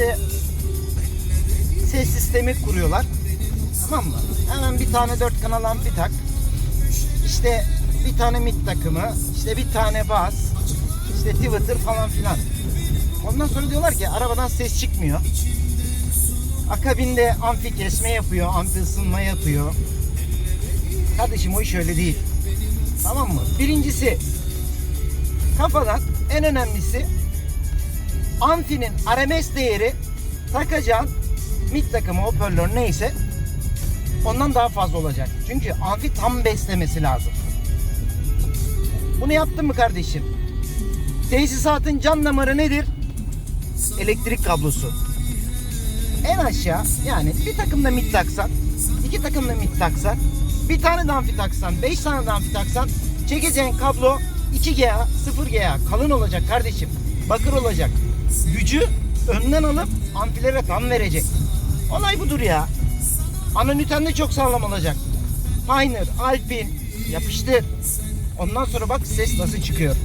Şimdi ses sistemi kuruyorlar. Tamam mı? Hemen bir tane dört kanal amfi tak. İşte bir tane mid takımı, işte bir tane bas, işte Twitter falan filan. Ondan sonra diyorlar ki arabadan ses çıkmıyor. Akabinde amfi kesme yapıyor, amfi ısınma yapıyor. Kardeşim o iş öyle değil. Tamam mı? Birincisi kafadan en önemlisi amfinin RMS değeri takacağın mid takımı hoparlör neyse ondan daha fazla olacak. Çünkü amfi tam beslemesi lazım. Bunu yaptın mı kardeşim? Tesisatın can damarı nedir? Elektrik kablosu. En aşağı yani bir takım da mid taksan, iki takım da mid taksan, bir tane de amfi taksan, beş tane de amfi taksan çekeceğin kablo 2GA, 0GA kalın olacak kardeşim. Bakır olacak. Gücü önden alıp amfilere tam verecek. Olay budur ya. Anonüten de çok sağlam olacak. Pioneer, Alpin yapıştır. Ondan sonra bak ses nasıl çıkıyor.